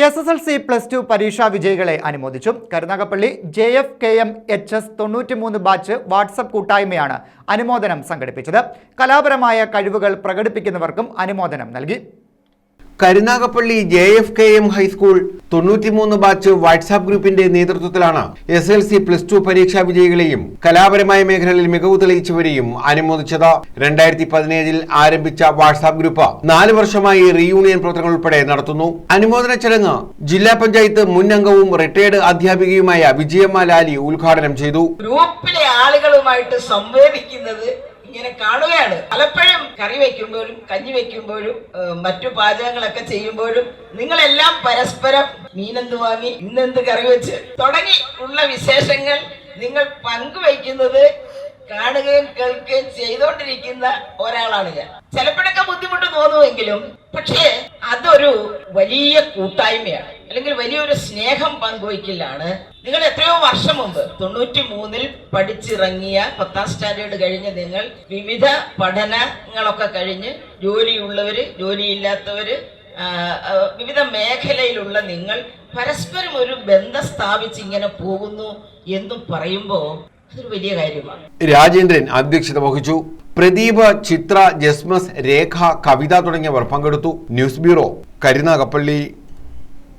S S L C plus two പരീക്ഷാ വിജയികളെ അനുമോദിച്ചു. Karunagappally J F K M H S തൊണ്ണൂറ്റിമൂന്ന് batch WhatsApp കൂട്ടായ്മയാണ് അനുമോദനം സംഘടിപ്പിച്ചത്. കലാപരമായ കഴിവുകൾ പ്രകടിപ്പിക്കുന്നവർക്കും അനുമോദനം നൽകി. Karunagappally J F K M high school തൊണ്ണൂറ്റിമൂന്ന് ബാച്ച് വാട്സാപ്പ് ഗ്രൂപ്പിന്റെ നേതൃത്വത്തിലാണ് S L C plus two പരീക്ഷാ വിജയികളെയും കലാപരമായ മേഖലകളിൽ മികവ് തെളിയിച്ചവരെയും അനുമോദിച്ചത്. രണ്ടായിരത്തി പതിനേഴിൽ ആരംഭിച്ച വാട്സാപ്പ് ഗ്രൂപ്പ് നാല് വർഷമായി റീയൂണിയൻ പ്രവർത്തനങ്ങൾ ഉൾപ്പെടെ നടത്തുന്നു. അനുമോദന ചടങ്ങ് ജില്ലാ പഞ്ചായത്ത് മുൻ അംഗവും റിട്ടയർഡ് അധ്യാപികയുമായ വിജയമ്മ ലാലി ഉദ്ഘാടനം ചെയ്തു. ഗ്രൂപ്പിലെ ആളുകളുമായിട്ട് സംവേദിക്കുന്നത് ഇങ്ങനെ കാണുകയാണ്. പലപ്പോഴും കറി വയ്ക്കുമ്പോഴും കഞ്ഞി വെക്കുമ്പോഴും ഏഹ്, മറ്റു പാചകങ്ങളൊക്കെ ചെയ്യുമ്പോഴും നിങ്ങളെല്ലാം പരസ്പരം മീനെന്ത് വാങ്ങി ഇന്നെന്ത് കറി വെച്ച് തുടങ്ങി ഉള്ള വിശേഷങ്ങൾ നിങ്ങൾ പങ്കുവയ്ക്കുന്നത് കാണുകയും കേൾക്കുകയും ചെയ്തുകൊണ്ടിരിക്കുന്ന ഒരാളാണ് ഞാൻ. ചിലപ്പോഴൊക്കെ ബുദ്ധിമുട്ട് തോന്നുമെങ്കിലും പക്ഷേ അതൊരു വലിയ കൂട്ടായ്മയാണ്. അല്ലെങ്കിൽ വലിയൊരു സ്നേഹം പങ്കുവയ്ക്കലാണ്. നിങ്ങൾ എത്രയോ വർഷം മുമ്പ് തൊണ്ണൂറ്റി മൂന്നിൽ പഠിച്ചിറങ്ങിയ പത്താം സ്റ്റാൻഡേർഡ് കഴിഞ്ഞ് നിങ്ങൾ വിവിധ പഠനങ്ങളൊക്കെ കഴിഞ്ഞ് ജോലിയുള്ളവര് ജോലിയില്ലാത്തവര് വിവിധ മേഖലയിലുള്ള നിങ്ങൾ പരസ്പരം ഒരു ബന്ധം സ്ഥാപിച്ച് ഇങ്ങനെ പോകുന്നു എന്നും പറയുമ്പോൾ അതൊരു വലിയ കാര്യമാണ്. രാജേന്ദ്രൻ അധ്യക്ഷത വഹിച്ചു. പ്രദീപ് ചിത്ര ജസ്മസ് രേഖ കവിത തുടങ്ങിയവർ പങ്കെടുത്തു. News bureau Karunagappally.